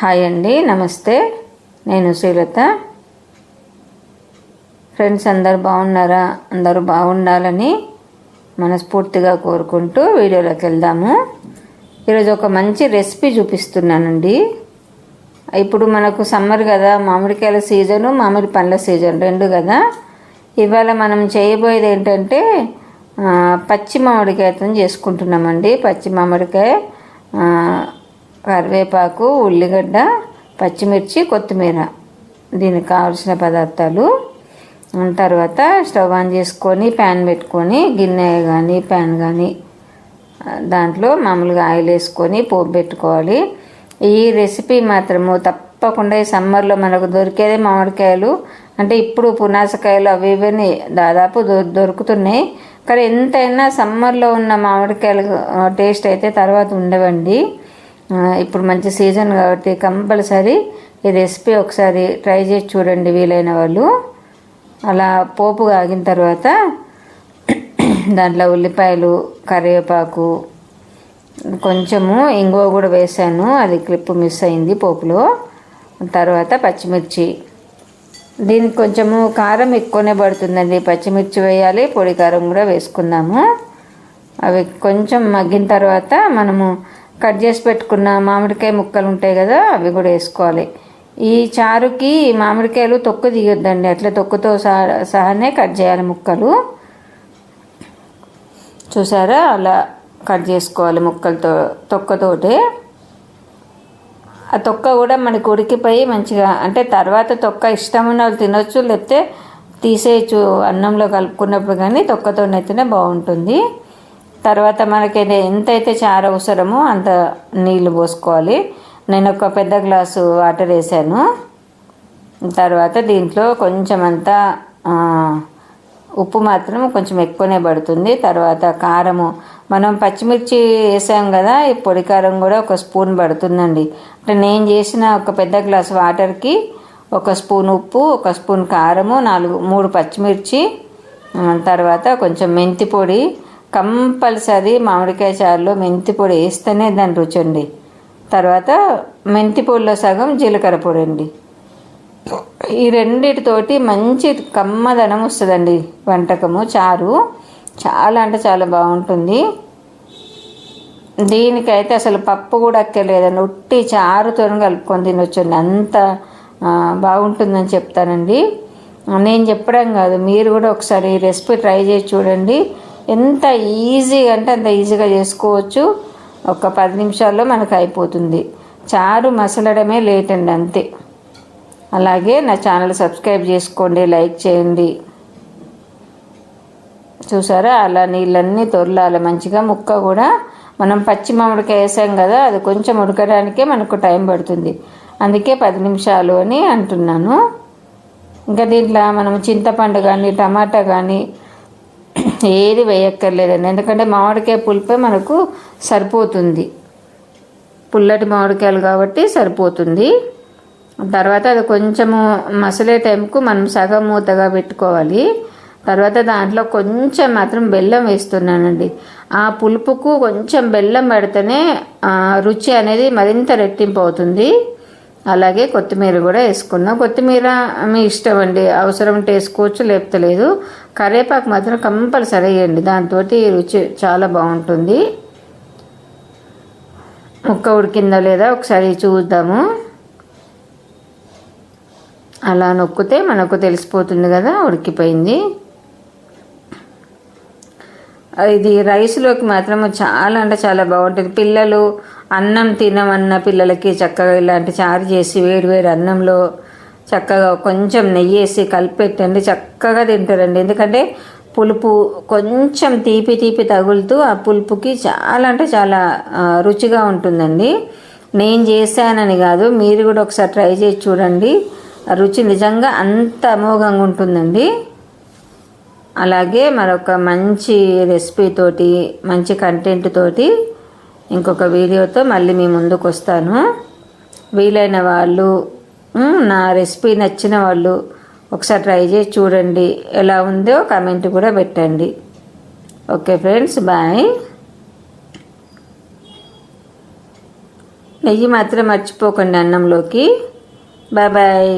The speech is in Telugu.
హాయ్ అండి నమస్తే. నేను శ్రీలత. ఫ్రెండ్స్ అందరు బాగున్నారా? అందరూ బాగుండాలని మనస్ఫూర్తిగా కోరుకుంటూ వీడియోలోకి వెళ్దాము. ఈరోజు ఒక మంచి రెసిపీ చూపిస్తున్నానండి. ఇప్పుడు మనకు సమ్మర్ కదా మామిడికాయల సీజను మామిడి పండ్ల సీజన్ రెండు కదా. ఇవాళ మనం చేయబోయేది ఏంటంటే పచ్చి మామిడికాయతో చేసుకుంటున్నామండి. పచ్చి మామిడికాయ కరివేపాకు ఉల్లిగడ్డ పచ్చిమిర్చి కొత్తిమీర. దీనికి కావాల్సిన పదార్థాలు. తర్వాత స్టవ్ ఆన్ చేసుకొని ప్యాన్ పెట్టుకొని గిన్నె కానీ ప్యాన్ కానీ దాంట్లో మామూలుగా ఆయిల్ వేసుకొని పోపు పెట్టుకోవాలి. ఈ రెసిపీ మాత్రము తప్పకుండా ఈ సమ్మర్లో మనకు దొరికేదే మామిడికాయలు. అంటే ఇప్పుడు పునాసకాయలు అవి ఇవన్నీ దాదాపు దొరుకుతున్నాయి. కానీ ఎంతైనా సమ్మర్లో ఉన్న మామిడికాయలు టేస్ట్ అయితే తర్వాత ఉండవండి. ఇప్పుడు మంచి సీజన్ కాబట్టి కంపల్సరీ ఈ రెసిపీ ఒకసారి ట్రై చేసి చూడండి వీలైన వాళ్ళు. అలా పోపు ఆగిన తర్వాత దాంట్లో ఉల్లిపాయలు కరివేపాకు కొంచెము ఇంగువ కూడా వేసాను. అది క్లిప్ మిస్ అయింది పోపులో. తర్వాత పచ్చిమిర్చి. దీనికి కొంచెము కారం ఎక్కువనే పడుతుందండి. పచ్చిమిర్చి వేయాలి పొడి కారం కూడా వేసుకుందాము. అవి కొంచెం మగ్గిన తర్వాత మనము కట్ చేసి పెట్టుకున్న మామిడికాయ ముక్కలు ఉంటాయి కదా అవి కూడా వేసుకోవాలి. ఈ చారుకి మామిడికాయలు తొక్కు తీయొద్దండి. అట్లా తొక్కుతో సహా సహానే కట్ చేయాలి ముక్కలు. చూసారా? అలా కట్ చేసుకోవాలి ముక్కలతో తొక్కతోటే. ఆ తొక్క కూడా మనకి ఉడికిపోయి మంచిగా అంటే తర్వాత తొక్క ఇష్టం ఉన్న వాళ్ళు తినొచ్చు లేకపోతే తీసేయచ్చు అన్నంలో కలుపుకున్నప్పుడు కానీ తొక్కతోనైతేనే బాగుంటుంది. తర్వాత మనకి ఎంతైతే చారు అవసరమో అంత నీళ్ళు పోసుకోవాలి. నేను ఒక పెద్ద గ్లాసు వాటర్ వేసాను. తర్వాత దీంట్లో కొంచెం అంతా ఉప్పు మాత్రం కొంచెం ఎక్కువనే పడుతుంది. తర్వాత కారము మనం పచ్చిమిర్చి వేసాం కదా ఈ పొడి కారం కూడా ఒక స్పూన్ పడుతుందండి. అంటే నేను చేసిన ఒక పెద్ద గ్లాస్ వాటర్కి ఒక స్పూన్ ఉప్పు ఒక స్పూన్ కారము నాలుగు మూడు పచ్చిమిర్చి తర్వాత కొంచెం మెంతి పొడి కంపల్సరీ మామిడికాయ చారులో మెంతి పొడి వేస్తేనే దాని రుచి అండి. తర్వాత మెంతి పొడిలో సగం జీలకర్ర పొడి అండి. ఈ రెండిటితోటి మంచి కమ్మదనం వస్తుందండి వంటకము చారు. చాలా అంటే చాలా బాగుంటుంది. దీనికైతే అసలు పప్పు కూడా అక్కర్లేదండి. ఉట్టి చారుతో కలుపుకొని తినొచ్చండి. అంత బాగుంటుందని చెప్తానండి. నేను చెప్పడం కాదు మీరు కూడా ఒకసారి ఈ రెసిపీ ట్రై చేసి చూడండి. ఎంత ఈజీగా అంటే అంత ఈజీగా చేసుకోవచ్చు. ఒక పది నిమిషాల్లో మనకు అయిపోతుంది. చారు మసలడమే లేట్ అండి అంతే. అలాగే నా ఛానల్ సబ్స్క్రైబ్ చేసుకోండి లైక్ చేయండి. చూసారా? అలా నీళ్ళన్నీ తొర్లాలి. మంచిగా ముక్క కూడా మనం పచ్చి మామిడికాయ వేసాం కదా అది కొంచెం ఉడకడానికే మనకు టైం పడుతుంది. అందుకే పది నిమిషాలు అని అంటున్నాను. ఇంకా దీంట్లో మనం చింతపండు కానీ టమాటా కానీ ఏది వేయక్కర్లేదండి. ఎందుకంటే మామిడికాయ పులిపే మనకు సరిపోతుంది. పుల్లటి మామిడికాయలు కాబట్టి సరిపోతుంది. తర్వాత అది కొంచెము మసలే టైంకు మనం సగం మూతగా పెట్టుకోవాలి. తర్వాత దాంట్లో కొంచెం మాత్రం బెల్లం వేస్తున్నానండి. ఆ పులుపుకు కొంచెం బెల్లం పెడితేనే రుచి అనేది మరింత రెట్టింపు అవుతుంది. అలాగే కొత్తిమీర కూడా వేసుకున్నాం. కొత్తిమీర మీ ఇష్టం అండి. అవసరం ఉంటే వేసుకోవచ్చు లేకపోతే లేదు. కరివేపాకు మాత్రం కంపల్సరీ వేయండి. దాంతో రుచి చాలా బాగుంటుంది. ముక్క ఉడికిందా లేదా ఒకసారి చూద్దాము. అలా నొక్కితే మనకు తెలిసిపోతుంది కదా ఉడికిపోయింది. ఇది రైస్లోకి మాత్రం చాలా అంటే చాలా బాగుంటుంది. పిల్లలు అన్నం తినమన్న పిల్లలకి చక్కగా ఇలాంటి చారు చేసి వేడి వేడి అన్నంలో చక్కగా కొంచెం నెయ్యి వేసి కలిపెట్టండి. చక్కగా తింటారండి. ఎందుకంటే పులుపు కొంచెం తీపి తీపి తగులుతూ ఆ పులుపుకి చాలా అంటే చాలా రుచిగా ఉంటుందండి. నేను చేశానని కాదు మీరు కూడా ఒకసారి ట్రై చేసి చూడండి. రుచి నిజంగా అంత అమోఘంగా ఉంటుందండి. అలాగే మరొక మంచి రెసిపీ తోటి మంచి కంటెంట్ తోటి ఇంకొక వీడియోతో మళ్ళీ మీ ముందుకు వస్తాను వీలైన వాళ్ళు నా రెసిపీ నచ్చిన వాళ్ళు ఒకసారి ట్రై చేసి చూడండి. ఎలా ఉందో కమెంట్ కూడా పెట్టండి. ఓకే ఫ్రెండ్స్ బాయ్ నెయ్యి మాత్రం మర్చిపోకండి అన్నంలోకి. Bye bye